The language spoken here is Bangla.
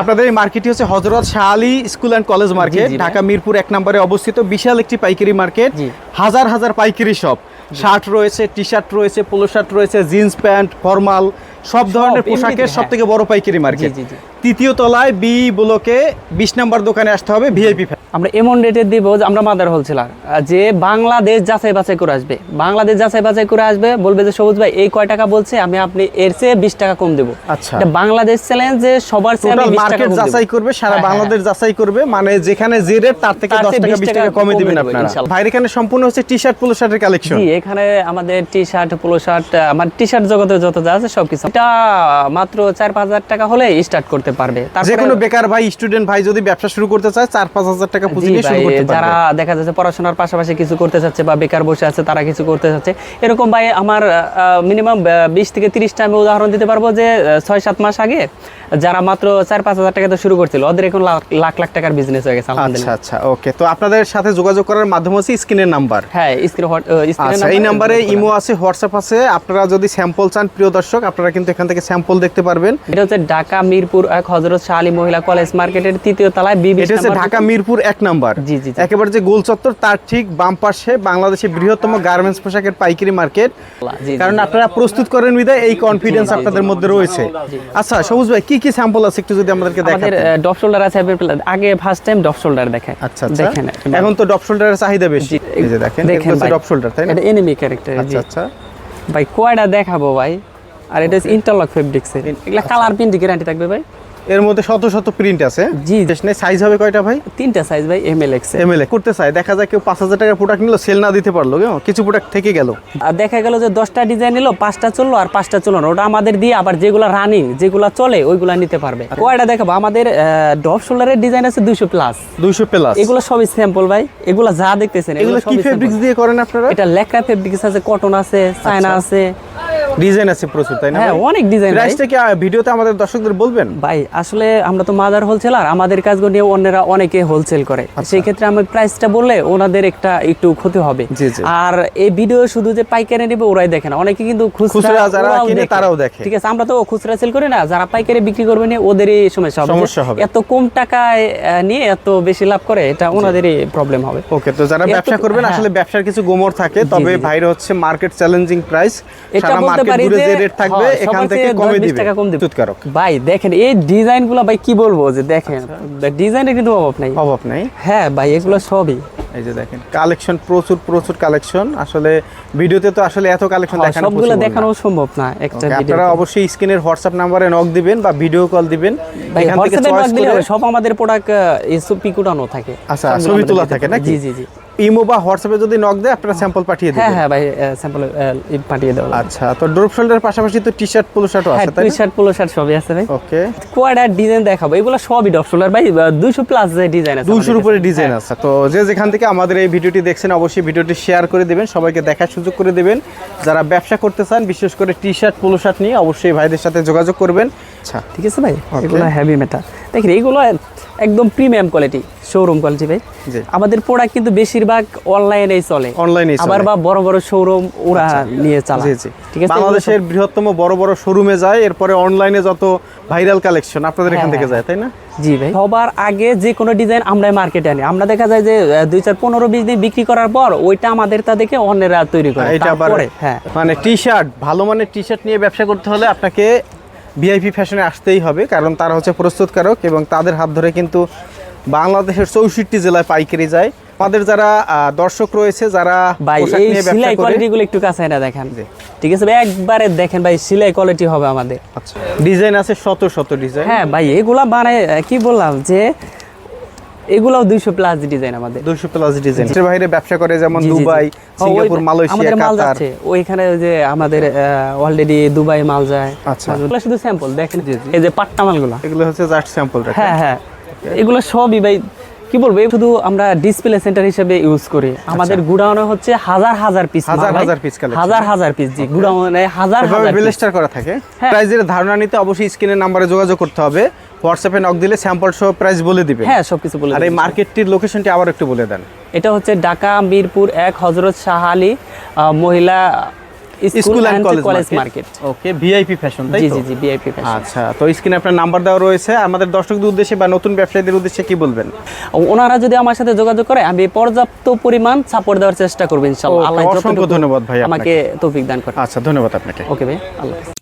আপনাদের এই মার্কেটটি হচ্ছে Hazrat Shah Ali school and college market Dhaka Mirpur এক নম্বরে অবস্থিত বিশাল একটি পাইকারি মার্কেট। হাজার হাজার পাইকারি সব শার্ট রয়েছে টি শার্ট রয়েছে পোলো শার্ট রয়েছে জিন্স প্যান্ট ফর্মাল সব ধরনের পোশাকের সব হ্যাঁ। থেকে বড় পাইকারি মার্কেট। তৃতীয় তলায় বি ব্লকে বিশ নম্বর দোকানে আসতে হবে ভিআইপি আমরা এমন রেটে দিব যে আমরা মাদার হোলসেলার। যে বাংলাদেশ যাচাই বাছাই করে আসবে বাংলাদেশ যাচাই বাছাই করে আসবে বলবে যে সবুজ ভাই এই কয় টাকা বলছে আমি আপনি এর চেয়ে বিশ টাকা কম দেবো। আচ্ছা। বাংলাদেশ চ্যালেঞ্জ যে সবার চেয়ে আমি টোটাল 20 টাকা মার্কেট যাচাই করবে সারা হ্যাঁ, হ্যাঁ, বাংলাদেশ যাচাই করবে মানে যেখানে যে রেট তার থেকে দশ টাকা বিশ টাকা কমে দিবেন আপনারা। ভাইয়ের এখানে সম্পূর্ণ হচ্ছে টি শার্ট পোলো শার্টের কালেকশন জি এখানে আমাদের টি শার্ট পোলো শার্ট আমার টি শার্ট জগতে যত যা আছে সবকিছু। এটা মাত্র চার পাঁচ হাজার টাকা হলে স্টার্ট করতে পারবে। যে কোনো বেকার ভাই স্টুডেন্ট ভাই যদি ব্যবসা শুরু করতে চায় চার পাঁচ হাজার টাকা পুঁজি নিয়ে শুরু করতে যারা দেখা যাচ্ছে পড়াশোনার পাশাপাশি কিছু করতে চাচ্ছে বা বেকার বসে আছে তারা কিছু করতে চাচ্ছে। এরকম ভাই আমার মিনিমাম বিশ থেকে তিরিশটা আমি উদাহরণ দিতে পারব যে ছয় সাত মাস আগে যারা মাত্র চার পাঁচ হাজার টাকা তো শুরু করছিল ওদের এখন লাখ লাখ টাকার বিজনেস হয়ে গেছে আচ্ছা আচ্ছা ওকে তো আপনাদের সাথে যোগাযোগ করার মাধ্যম হচ্ছে স্ক্রিনের নাম্বার। হ্যাঁ স্ক্রিন আচ্ছা এই নাম্বারে ইমো আছে হোয়াটসঅ্যাপ আছে আপনারা যদি স্যাম্পল চান প্রিয় দর্শক আপনারা কিন্তু এখান থেকে স্যাম্পল দেখতে পারবেন। এটা হচ্ছে ঢাকা মিরপুর এক হজরত শাহ আলী মহিলা কলেজ মার্কেটের তৃতীয় তলায় বিবি এটা হচ্ছে ঢাকা মিরপুর এক নাম্বার। জি, জি। একেবারে যে গোল চত্বর তার ঠিক বাম পাশে বাংলাদেশের বৃহত্তম গার্মেন্টস পোশাকের পাইকারি মার্কেট। কারণ আপনারা প্রস্তুত করেন বিদায় এই কনফিডেন্স আপনাদের মধ্যে রয়েছে। আচ্ছা সবুজ ভাই কি কি স্যাম্পল আছে একটু যদি আমাদেরকে আমাদের দেখান ডপ শোল্ডার আছে আগে ফার্স্ট টাইম ডপ শোল্ডার দেখে আচ্ছা আচ্ছা। দেখেন এখন তো ডপ শোল্ডারের চাহিদা বেশি। এই যে দেখেন দেখেন। ডপ শোল্ডার তাই না? এটা এনিমি ক্যারেক্টার আচ্ছা আচ্ছা। ভাই কয়টা দেখাবো ভাই? আর এটা ইন্টারলক ফেব্রিক্সের এগুলা কালার প্রিন্ট গ্যারান্টি থাকবে ভাই? এর মধ্যে শত শত প্রিন্ট আছে। জি। সাইজ হবে কয়টা ভাই? তিনটা সাইজ ভাই এম এল এক্স এমএলএ করতে চাই দেখা যায় কেউ পাঁচ হাজার টাকার প্রোডাক্ট নিল সেল না দিতে পারল কেমন? কিছু প্রোডাক্ট থেকে গেল। আর দেখা গেল যে দশটা ডিজাইন নিলো পাঁচটা চলল আর পাঁচটা চলল না। ওটা আমাদের দিয়ে আবার যেগুলো রানিং যেগুলো চলে ওইগুলা নিতে পারবে। কয়টা দেখাবো? আমাদের ডপ শোল্ডারের ডিজাইন আছে দুইশো প্লাস দুইশো প্লাস এগুলো সবই স্যাম্পল ভাই। এগুলো যা দেখতেছেন এগুলো কি ফেব্রিক্স দিয়ে করেন আপনারা? এটা লেকরা ফেব্রিক্স আছে কটন আছে চায়না আছে। ডিজাইন আছে প্রচুর তাই না হ্যাঁ অনেক ডিজাইন প্রাইসটা কি ভিডিওতে আমাদের দর্শকদের বলবেন? ভাই আসলে আমরা তো মাদার হোলসেলার আমাদের কাজগুলো নিয়ে অন্যরা অনেকে হোলসেল করে। সেই ক্ষেত্রে আমি প্রাইসটা বললে ওনাদের একটা একটু ক্ষতি হবে। আর এই ভিডিও শুধু যে পাইকারি নেবে ওরাই দেখে না। অনেকে কিন্তু খুচরা যারা কিনে তারাও দেখে। ঠিক আছে আমরা তো খুচরা সেল করি না যারা পাইকারি বিক্রি করবে নিয়ে ওদেরই সমস্যা হবে। সমস্যা হবে। এত কম টাকায় নিয়ে এত বেশি লাভ করে এটা ওনাদেরই প্রবলেম হবে। ওকে তো যারা ব্যবসা করবেন হ্যাঁ। আসলে ব্যবসার কিছু গোমর থাকে তবে। ভাইরা হচ্ছে মার্কেট চ্যালেঞ্জিং প্রাইস এটা সারা পারি যে যে রেট থাকবে এখান থেকে কমে দিবে। টাকা কম দিবে। তুৎকারক ভাই দেখেন এই ডিজাইনগুলো ভাই কি বলব যে দেখেন ডিজাইনের কিন্তু অভাব নাই। অভাব নাই। হ্যাঁ ভাই এগুলো সবই। এই যে দেখেন কালেকশন প্রচুর প্রচুর কালেকশন। আসলে ভিডিওতে তো আসলে এত কালেকশন হ্যাঁ, দেখানো সবগুলো দেখানো সম্ভব না একটা ভিডিও আপনারা অবশ্যই স্ক্রিনের হোয়াটসঅ্যাপ নাম্বারে নক দিবেন বা ভিডিও কল দিবেন। এখান থেকে চয়েস করে সব আমাদের প্রোডাক্ট থাকে। আচ্ছা, ছবি তোলা থাকে নাকি? জি জি জি। ইমো বা হোয়াটসঅ্যাপে যদি নক দেয় আপনারা স্যাম্পল পাঠিয়ে হ্যাঁ দিবেন। হ্যাঁ ভাই স্যাম্পল পাঠিয়ে দেবো। আচ্ছা তো ড্রপ শোল্ডার পাশাপাশি তো টি শার্ট পোলো শার্টও হ্যাঁ আছে তাই টি শার্ট পোলো শার্ট সবই আছে ভাই। ওকে কোয়াডা ডিজাইন দেখাবো? এগুলো সবই ডপসোলার ভাই দুশো প্লাস যে ডিজাইন আছে দুশোর আমাদের উপরে ডিজাইন আছে। তো যে যেখান থেকে আমাদের এই ভিডিওটি দেখছেন অবশ্যই ভিডিওটি শেয়ার করে দেবেন সবাইকে দেখার সুযোগ করে দেবেন। যারা ব্যবসা করতে চান বিশেষ করে টি শার্ট পোলো শার্ট নিয়ে অবশ্যই ভাইদের সাথে যোগাযোগ করবেন। আচ্ছা ঠিক আছে ভাই এগুলো হেভি মেটা দেখেন এগুলো একদম প্রিমিয়াম কোয়ালিটি শোরুম কোয়ালিটি ভাই। আমাদের প্রোডাক্ট কিন্তু বেশিরভাগ অনলাইনেই চলে। অনলাইনে আবার বা বড় বড় শোরুম ওরা নিয়ে চালায়। ঠিক আছে? বাংলাদেশের বৃহত্তম বড় বড় শোরুমে যায় এরপরে অনলাইনে যত ভাইরাল কালেকশন আপনাদের এখান হ্যাঁ, থেকে হ্যাঁ। যায় তাই না? জি ভাই। সবার আগে যে কোনো ডিজাইন আমরা মার্কেটে আনি। আমরা দেখা যায় যে দুই চার পনেরো বিশ দিন বিক্রি করার পর ওইটা আমাদের তা দেখে অন্যরা তৈরি করে। এটা আবার হ্যাঁ। মানে টি শার্ট ভালো মানের টি শার্ট নিয়ে ব্যবসা করতে হলে আপনাকে ভিআইপি ফ্যাশনে আসতেই হবে কারণ তারা হচ্ছে প্রস্তুতকারক এবং তাদের হাত ধরে কিন্তু বাংলাদেশের চৌষট্টি জেলায় পাইকারি যায়। আমাদের যারা দর্শক রয়েছে যারা ভাই এই সেলাই করে কোয়ালিটি গুলো একটু কাছে না দেখেন। ঠিক আছে ভাই একবারে দেখেন ভাই সিলাই কোয়ালিটি হবে আমাদের। আচ্ছা। ডিজাইন আছে শত শত ডিজাইন। হ্যাঁ ভাই এগুলা বানায় কি বললাম যে এগুলাও দুইশো প্লাস ডিজাইন আমাদের। দুশো প্লাস ডিজাইন এর বাইরে ব্যবসা করে যেমন। Dubai Singapore Malaysia Qatar. ওইখানে ওই যে আমাদের অলরেডি দুবাই মাল যায়। আচ্ছা। এগুলো শুধু স্যাম্পল দেখেন। এই যে পাট্টা মালগুলো। এগুলো হচ্ছে জাস্ট স্যাম্পল হ্যাঁ হ্যাঁ। এগুলো সবই ভাই কি বলব শুধু আমরা ডিসপ্লে সেন্টার হিসেবে ইউজ করি। আমাদের গুডাউনে হচ্ছে হাজার হাজার পিস হাজার হাজার collection। হাজার হাজার পিস জি গুডাউনে হাজার হাজার। বিলেস্টার করা থাকে। হ্যাঁ। প্রাইজের ধারণা নিতে অবশ্যই স্ক্রিনের নাম্বারে যোগাযোগ করতে হবে। হোয়াটসঅ্যাপে নক দিলে স্যাম্পল সহ প্রাইস বলে দিবে। হ্যাঁ সবকিছু বলে আর এই মার্কেটটির লোকেশনটি আবার একটু বলে দেন। এটা হচ্ছে ঢাকা মিরপুর এক হজরত শাহ আলী মহিলা school and college market okay VIP fashion তাই জি জি জি বিআইপি ফ্যাশন আচ্ছা তো স্ক্রিনে আপনার নাম্বার দেওয়া রয়েছে। আমাদের দর্শকদের উদ্দেশ্যে বা নতুন ব্যবসায়ীদের উদ্দেশ্যে কি বলবেন? ওনারা যদি আমার সাথে যোগাযোগ করে আমি পর্যাপ্ত পরিমাণ সাপোর্ট দেওয়ার চেষ্টা করব ইনশাআল্লাহ। আল্লাহ অসংখ্য ধন্যবাদ ভাই আপনাকে। আমাকে তৌফিক দান করে আচ্ছা ধন্যবাদ আপনাকে। ওকে ভাই আল্লাহ।